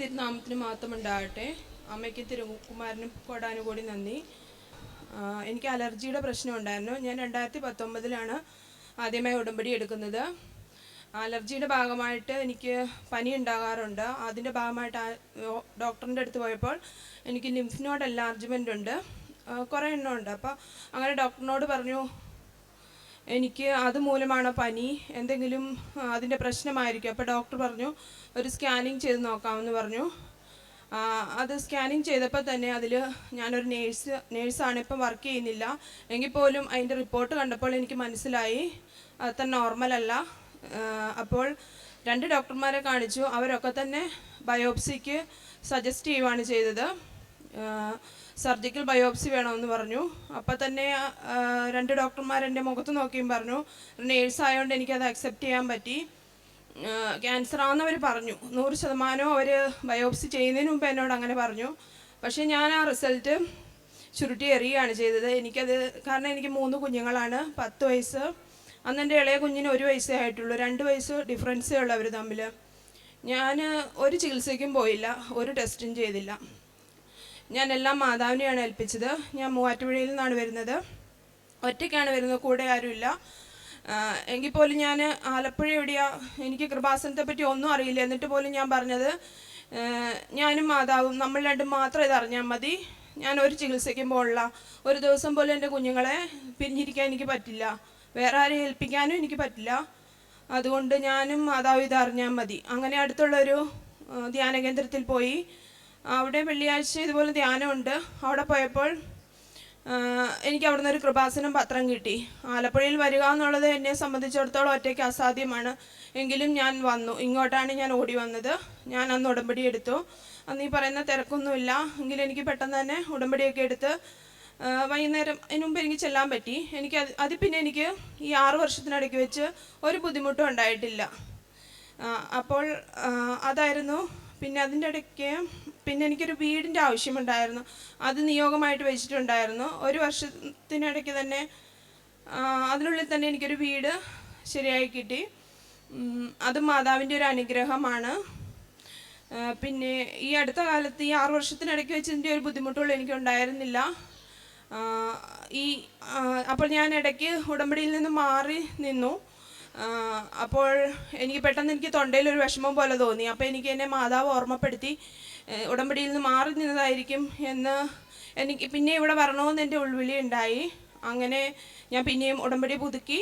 തിരുനാമത്തിന് മാത്രം ഉണ്ടാകട്ടെ അമ്മയ്ക്കും തിരുകുമാരനും കോടാനുകൂടി നന്ദി. എനിക്ക് അലർജിയുടെ പ്രശ്നം ഉണ്ടായിരുന്നു ഞാൻ രണ്ടായിരത്തി പത്തൊമ്പതിലാണ് ആദ്യമായി ഉടമ്പടി എടുക്കുന്നത്. അലർജിയുടെ ഭാഗമായിട്ട് എനിക്ക് പനി ഉണ്ടാകാറുണ്ട്. അതിന്റെ ഭാഗമായിട്ട് ഡോക്ടറിന്റെ അടുത്ത് പോയപ്പോൾ എനിക്ക് ലിംഫ് നോഡ് എൻലാർജ്മെന്റ് ഉണ്ട് കുറേ എണ്ണം ഉണ്ട്. അപ്പോൾ അങ്ങനെ ഡോക്ടറിനോട് പറഞ്ഞു എനിക്ക് അതുമൂലമാണ് പനി? എന്തെങ്കിലും അതിന്റെ പ്രശ്നമായിരിക്കും. അപ്പോൾ ഡോക്ടർ പറഞ്ഞു ഒരു സ്കാനിങ് ചെയ്ത് നോക്കാമെന്ന് പറഞ്ഞു. അത് സ്കാനിങ് ചെയ്തപ്പോൾ തന്നെ അതിൽ ഞാനൊരു നേഴ്സ് നേഴ്സാണ് ഇപ്പം വർക്ക് ചെയ്യുന്നില്ല. എങ്കിൽ പോലും അതിന്റെ റിപ്പോർട്ട് കണ്ടപ്പോൾ എനിക്ക് മനസ്സിലായി അത്ര നോർമലല്ല അപ്പോൾ രണ്ട് ഡോക്ടർമാരെ കാണിച്ചു. അവരൊക്കെ തന്നെ ബയോപ്സിക്ക് സജസ്റ്റ് ചെയ്യുവാണ് ചെയ്തത്. സർജിക്കൽ ബയോപ്സി വേണമെന്ന് പറഞ്ഞു. അപ്പം തന്നെ രണ്ട് ഡോക്ടർമാർ എന്റെ മുഖത്ത് നോക്കിയും പറഞ്ഞു നേഴ്സ് ആയതുകൊണ്ട് എനിക്കത് അക്സെപ്റ്റ് ചെയ്യാൻ പറ്റി. ക്യാൻസർ ആണെന്നവർ പറഞ്ഞു. നൂറ് ശതമാനവും അവർ ബയോപ്സി ചെയ്യുന്നതിന് മുമ്പ് എന്നോട് അങ്ങനെ പറഞ്ഞു. പക്ഷേ ഞാൻ ആ റിസൾട്ട് ചുരുട്ടി എറിയുകയാണ് ചെയ്തത്. എനിക്കത് കാരണം എനിക്ക് മൂന്ന് കുഞ്ഞുങ്ങളാണ് പത്ത് വയസ്സ്. അന്ന് എന്റെ ഇളയ കുഞ്ഞിന് ഒരു വയസ്സേ ആയിട്ടുള്ളൂ. രണ്ട് വയസ്സ് ഡിഫറൻസേ ഉള്ളൂ അവർ തമ്മിൽ ഞാൻ ഒരു ചികിത്സയ്ക്കും പോയില്ല ഒരു ടെസ്റ്റും ചെയ്തില്ല. ഞാൻ എല്ലാം മാതാവിനെയാണ് ഏൽപ്പിച്ചത്. ഞാൻ മൂവാറ്റുപുഴയിൽ നിന്നാണ് വരുന്നത്. ഒറ്റയ്ക്കാണ് വരുന്നത്. കൂടെ ആരുമില്ല. എങ്കിൽ പോലും ഞാൻ ആലപ്പുഴ എവിടെയാ? എനിക്ക് കൃപാസനത്തെ പറ്റി ഒന്നും അറിയില്ല. എന്നിട്ട് പോലും ഞാൻ പറഞ്ഞത് ഞാനും മാതാവും നമ്മൾ രണ്ടും മാത്രം ഇത് അറിഞ്ഞാൽ മതി. ഞാൻ ഒരു ചികിത്സയ്ക്കും പോകില്ല ഒരു ദിവസം പോലും എന്റെ കുഞ്ഞുങ്ങളെ പിരിഞ്ഞിരിക്കാൻ എനിക്ക് പറ്റില്ല. വേറെ ആരെയും ഏൽപ്പിക്കാനും എനിക്ക് പറ്റില്ല. അതുകൊണ്ട് ഞാനും മാതാവ് ഇത് അറിഞ്ഞാൽ മതി. അങ്ങനെ അടുത്തുള്ളൊരു ധ്യാന കേന്ദ്രത്തിൽ പോയി. അവിടെ വെള്ളിയാഴ്ച ഇതുപോലെ ധ്യാനമുണ്ട്. അവിടെ പോയപ്പോൾ എനിക്ക് അവിടുന്ന് ഒരു കൃപാസനം പത്രം കിട്ടി. ആലപ്പുഴയിൽ വരിക എന്നുള്ളത് എന്നെ സംബന്ധിച്ചിടത്തോളം ഒറ്റയ്ക്ക് അസാധ്യമാണ്. എങ്കിലും ഞാൻ വന്നു. ഇങ്ങോട്ടാണ് ഞാൻ ഓടി വന്നത്. ഞാൻ അന്ന് ഉടമ്പടി എടുത്തു. അന്ന് ഈ പറയുന്ന തിരക്കൊന്നുമില്ല. എങ്കിലും എനിക്ക് പെട്ടെന്ന് തന്നെ ഉടമ്പടിയൊക്കെ എടുത്ത് വൈകുന്നേരം അതിന് മുമ്പ് എനിക്ക് ചെല്ലാൻ പറ്റി. എനിക്ക് അത് അതിൽ പിന്നെ എനിക്ക് ഈ ആറു വർഷത്തിനിടയ്ക്ക് വെച്ച് ഒരു ബുദ്ധിമുട്ടും ഉണ്ടായിട്ടില്ല. അപ്പോൾ അതായിരുന്നു പിന്നെ അതിന്റെ ഇടയ്ക്ക് പിന്നെ എനിക്കൊരു വീടിന്റെ ആവശ്യമുണ്ടായിരുന്നു. അത് നിയോഗമായിട്ട് വെച്ചിട്ടുണ്ടായിരുന്നു. ഒരു വർഷത്തിനിടയ്ക്ക് തന്നെ അതിനുള്ളിൽ തന്നെ എനിക്കൊരു വീട് ശരിയായി കിട്ടി. അത് മാതാവിന്റെ ഒരു അനുഗ്രഹമാണ്. പിന്നെ ഈ അടുത്ത കാലത്ത് ഈ ആറു വർഷത്തിനിടയ്ക്ക് വെച്ചതിന്റെ ഒരു ബുദ്ധിമുട്ടുകൾ എനിക്ക് ഉണ്ടായിരുന്നില്ല ഈ അപ്പോൾ ഞാൻ ഇടയ്ക്ക് ഉടമ്പടിയിൽ നിന്ന് മാറി നിന്നു. അപ്പോൾ എനിക്ക് പെട്ടെന്ന് എനിക്ക് തൊണ്ടയിൽ ഒരു വിഷമം പോലെ തോന്നി. അപ്പോൾ എനിക്ക് എന്നെ മാതാവ് ഓർമ്മപ്പെടുത്തി ഉടമ്പടിയിൽ നിന്ന് മാറി നിന്നതായിരിക്കും എന്ന് എനിക്ക് പിന്നെ ഇവിടെ വരണമെന്ന് എന്റെ ഉൾവിളി ഉണ്ടായി. അങ്ങനെ ഞാൻ പിന്നെയും ഉടമ്പടി പുതുക്കി.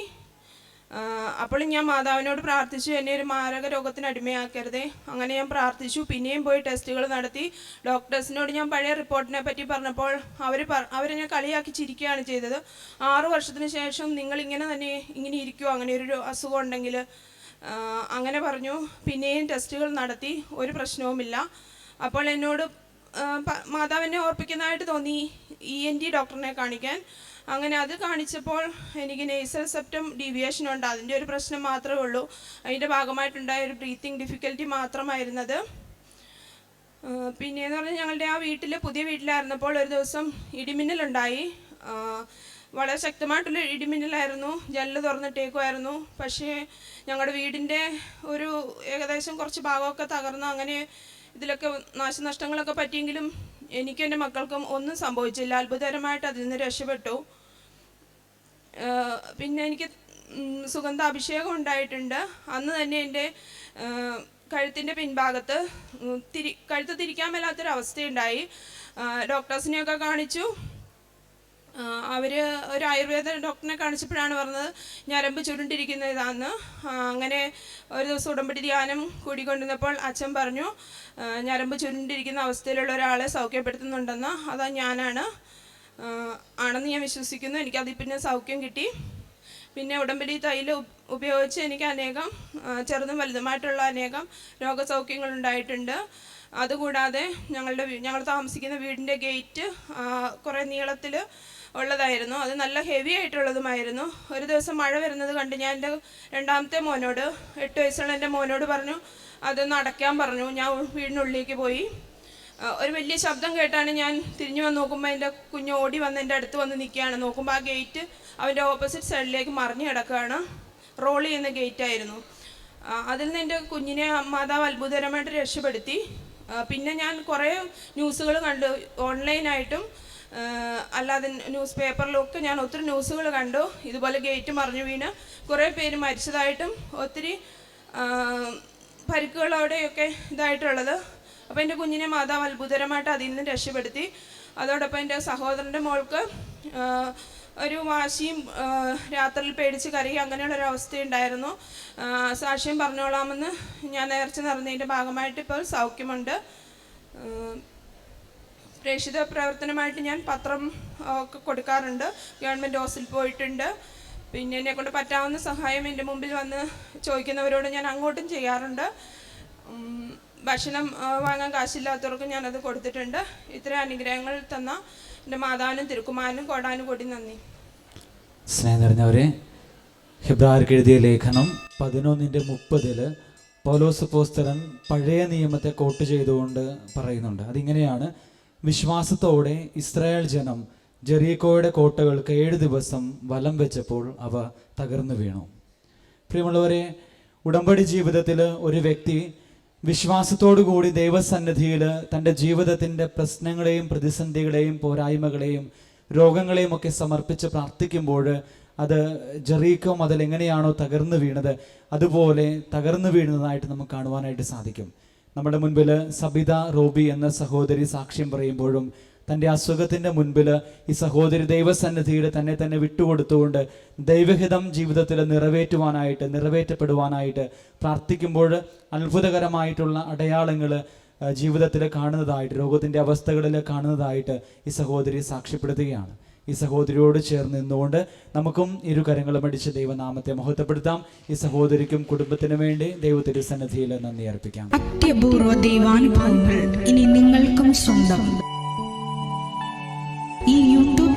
അപ്പോൾ ഞാൻ മാതാവിനോട് പ്രാർത്ഥിച്ചു എന്നെ ഒരു മാരക രോഗത്തിന് അടിമയാക്കരുതേ. അങ്ങനെ ഞാൻ പ്രാർത്ഥിച്ചു. പിന്നെയും പോയി ടെസ്റ്റുകൾ നടത്തി. ഡോക്ടേഴ്സിനോട് ഞാൻ പഴയ റിപ്പോർട്ടിനെ പറ്റി പറഞ്ഞപ്പോൾ അവർ അവർ എന്നെ കളിയാക്കി ചിരിക്കുകയാണ് ചെയ്തത്. ആറു വർഷത്തിന് ശേഷം നിങ്ങൾ ഇങ്ങനെ തന്നെ ഇങ്ങനെ ഇരിക്കുമോ അങ്ങനെ ഒരു അസുഖം ഉണ്ടെങ്കിൽ? അങ്ങനെ പറഞ്ഞു. പിന്നെയും ടെസ്റ്റുകൾ നടത്തി. ഒരു പ്രശ്നവുമില്ല. അപ്പോൾ എന്നോട് മാതാവിനെ ഓർപ്പിക്കുന്നതായിട്ട് തോന്നി ഇ എൻ ടി ഡോക്ടറിനെ കാണിക്കാൻ. അങ്ങനെ അത് കാണിച്ചപ്പോൾ എനിക്ക് നേസൽ സെപ്റ്റം ഡീവിയേഷൻ ഉണ്ട്. അതിന്റെ ഒരു പ്രശ്നം മാത്രമേ ഉള്ളൂ. അതിന്റെ ഭാഗമായിട്ടുണ്ടായ ഒരു ബ്രീത്തിങ് ഡിഫിക്കൽറ്റി മാത്രമായിരുന്നത്. പിന്നെ പിന്നെയെന്ന് പറഞ്ഞാൽ ഞങ്ങളുടെ ആ വീട്ടിൽ പുതിയ വീട്ടിലായിരുന്നപ്പോൾ ഒരു ദിവസം ഇടിമിന്നലുണ്ടായി. വളരെ ശക്തമായിട്ടുള്ള ഇടിമിന്നലായിരുന്നു. ജല്ല് തുറന്നിട്ടേക്കുമായിരുന്നു പക്ഷേ ഞങ്ങളുടെ വീടിന്റെ ഒരു ഏകദേശം കുറച്ച് ഭാഗമൊക്കെ തകർന്നു. അങ്ങനെ ഇതിലൊക്കെ നാശനഷ്ടങ്ങളൊക്കെ പറ്റിയെങ്കിലും എനിക്കും എന്റെ മക്കൾക്കും ഒന്നും സംഭവിച്ചില്ല. അത്ഭുതകരമായിട്ട് അതിൽ നിന്ന് രക്ഷപ്പെട്ടു. പിന്നെ എനിക്ക് സുഗന്ധാഭിഷേകം ഉണ്ടായിട്ടുണ്ട്. അന്ന് തന്നെ എന്റെ കഴുത്തിന്റെ പിൻഭാഗത്ത് തിരി കഴുത്ത് തിരിക്കാൻ മേലാത്തൊരവസ്ഥയുണ്ടായി. ഡോക്ടേഴ്സിനെയൊക്കെ കാണിച്ചു. അവർ ഒരു ആയുർവേദ ഡോക്ടറിനെ കാണിച്ചപ്പോഴാണ് പറഞ്ഞത് ഞരമ്പ് ചുരുണ്ടിരിക്കുന്ന ഇതാന്ന്. അങ്ങനെ ഒരു ദിവസം ഉടമ്പടി ധ്യാനം കൂടിക്കൊണ്ടിരുന്നപ്പോൾ അച്ഛൻ പറഞ്ഞു ഞരമ്പ് ചുരുണ്ടിരിക്കുന്ന അവസ്ഥയിലുള്ള ഒരാളെ സൗഖ്യപ്പെടുത്തുന്നുണ്ടെന്ന്. അതാ ഞാനാണ്. ആണെന്ന് ഞാൻ വിശ്വസിക്കുന്നു. എനിക്കതിൽ പിന്നെ സൗഖ്യം കിട്ടി. പിന്നെ ഉടമ്പടി തൈൽ ഉപയോഗിച്ച് എനിക്ക് അനേകം ചെറുതും വലുതുമായിട്ടുള്ള അനേകം രോഗസൗഖ്യങ്ങൾ ഉണ്ടായിട്ടുണ്ട് അതുകൂടാതെ ഞങ്ങളുടെ ഞങ്ങൾ താമസിക്കുന്ന വീടിന്റെ ഗേറ്റ് കുറേ നീളത്തിൽ ഉള്ളതായിരുന്നു. അത് നല്ല ഹെവി ആയിട്ടുള്ളതുമായിരുന്നു. ഒരു ദിവസം മഴ വരുന്നത് കണ്ട് ഞാൻ എന്റെ രണ്ടാമത്തെ മോനോട് എട്ട് വയസ്സുള്ള എന്റെ മോനോട് പറഞ്ഞു അതൊന്ന് അടയ്ക്കാൻ പറഞ്ഞു. ഞാൻ വീടിനുള്ളിലേക്ക് പോയി. ഒരു വലിയ ശബ്ദം കേട്ടാണ് ഞാൻ തിരിഞ്ഞു വന്ന് നോക്കുമ്പോൾ എന്റെ കുഞ്ഞ് ഓടി വന്ന് എന്റെ അടുത്ത് വന്ന് നിൽക്കുകയാണ്. നോക്കുമ്പോൾ ആ ഗേറ്റ് അവന്റെ ഓപ്പോസിറ്റ് സൈഡിലേക്ക് മറിഞ്ഞു കിടക്കുകയാണ്. റോൾ ചെയ്യുന്ന ഗേറ്റായിരുന്നു അതിൽ നിന്ന് എന്റെ കുഞ്ഞിനെ മാതാവ് അത്ഭുതകരമായിട്ട് രക്ഷപ്പെടുത്തി. പിന്നെ ഞാൻ കുറേ ന്യൂസുകൾ കണ്ടു. ഓൺലൈനായിട്ടും അല്ലാതെ ന്യൂസ് പേപ്പറിലും ഒക്കെ ഞാൻ ഒത്തിരി ന്യൂസുകൾ കണ്ടു. ഇതുപോലെ ഗേറ്റ് മറിഞ്ഞു വീണ്. കുറേ പേര് മരിച്ചതായിട്ടും ഒത്തിരി പരിക്കുകളോടെയൊക്കെ ഇതായിട്ടുള്ളത്. അപ്പോൾ എന്റെ കുഞ്ഞിനെ മാതാവ് അത്ഭുതകരമായിട്ട് അതിൽ നിന്ന് രക്ഷപ്പെടുത്തി. അതോടൊപ്പം എന്റെ സഹോദരന്റെ മോൾക്ക് ഒരു വാശിയും രാത്രിയിൽ പേടിച്ച് കരയും അങ്ങനെയുള്ളൊരു അവസ്ഥയുണ്ടായിരുന്നു. സാക്ഷ്യം പറഞ്ഞോളാമെന്ന് ഞാൻ നേർച്ച നിറഞ്ഞതിന്റെ ഭാഗമായിട്ട് ഇപ്പോൾ സൗഖ്യമുണ്ട്. പ്രേക്ഷിത പ്രവർത്തനമായിട്ട് ഞാൻ പത്രം ഒക്കെ കൊടുക്കാറുണ്ട്. ഗവൺമെന്റ് ഹോസ്റ്റലിൽ പോയിട്ടുണ്ട്. പിന്നെ എന്നെ കൊണ്ട് പറ്റാവുന്ന സഹായം എന്റെ മുമ്പിൽ വന്ന് ചോദിക്കുന്നവരോട് ഞാൻ അങ്ങോട്ടും ചെയ്യാറുണ്ട്. ഭക്ഷണം വാങ്ങാൻ കാശില്ലാത്തവർക്കും ഞാനത് കൊടുത്തിട്ടുണ്ട്. ഇത്രയും അനുഗ്രഹങ്ങൾ തന്ന എന്റെ സ്നേഹം നിറഞ്ഞവരെ ഹിബ്രാർക്ക് എഴുതിയ ലേഖനം പതിനൊന്നിന്റെ മുപ്പതിൽ പൗലോസ് പോസ്തരൻ പഴയ നിയമത്തെ കോട്ട് ചെയ്തുകൊണ്ട് പറയുന്നുണ്ട്. അതിങ്ങനെയാണ് വിശ്വാസത്തോടെ ഇസ്രായേൽ ജനം ജെറീക്കോയുടെ കോട്ടകൾക്ക് ഏഴ് ദിവസം വലം വെച്ചപ്പോൾ അവ തകർന്നു വീണു. പ്രിയമുള്ളവരെ ഉടമ്പടി ജീവിതത്തിൽ ഒരു വ്യക്തി വിശ്വാസത്തോടു കൂടി ദൈവസന്നിധിയിൽ തന്റെ ജീവിതത്തിന്റെ പ്രശ്നങ്ങളെയും പ്രതിസന്ധികളെയും പോരായ്മകളെയും രോഗങ്ങളെയും ഒക്കെ സമർപ്പിച്ച് പ്രാർത്ഥിക്കുമ്പോൾ അത് ജെറീക്കോ മുതൽ എങ്ങനെയാണോ തകർന്നു വീണത് അതുപോലെ തകർന്നു വീഴുന്നതായിട്ട് നമുക്ക് കാണുവാനായിട്ട് സാധിക്കും. നമ്മുടെ മുൻപിൽ സബിത റോബി എന്ന സഹോദരി സാക്ഷ്യം പറയുമ്പോഴും തന്റെ അസുഖത്തിന്റെ മുൻപിൽ ഈ സഹോദരി ദൈവസന്നിധിയിൽ തന്നെ തന്നെ വിട്ടുകൊടുത്തുകൊണ്ട് ദൈവഹിതം ജീവിതത്തിൽ നിറവേറ്റുവാനായിട്ട് നിറവേറ്റപ്പെടുവാനായിട്ട് പ്രാർത്ഥിക്കുമ്പോൾ അത്ഭുതകരമായിട്ടുള്ള അടയാളങ്ങൾ ജീവിതത്തിൽ കാണുന്നതായിട്ട് രോഗത്തിന്റെ അവസ്ഥകളിൽ കാണുന്നതായിട്ട് ഈ സഹോദരി സാക്ഷ്യപ്പെടുത്തുകയാണ്. ഈ സഹോദരിയോട് ചേർന്ന് നിന്നുകൊണ്ട് നമുക്കും ഇരു കരങ്ങളും അടിച്ച് ദൈവനാമത്തെ മഹത്വപ്പെടുത്താം. ഈ സഹോദരിക്കും കുടുംബത്തിനു വേണ്ടി ദൈവത്തിന്റെ സന്നിധിയിൽ നന്ദി അർപ്പിക്കാം. അത്യപൂർവ ദൈവാനുഭവങ്ങൾ ഇനി നിങ്ങൾക്കും സ്വന്തം.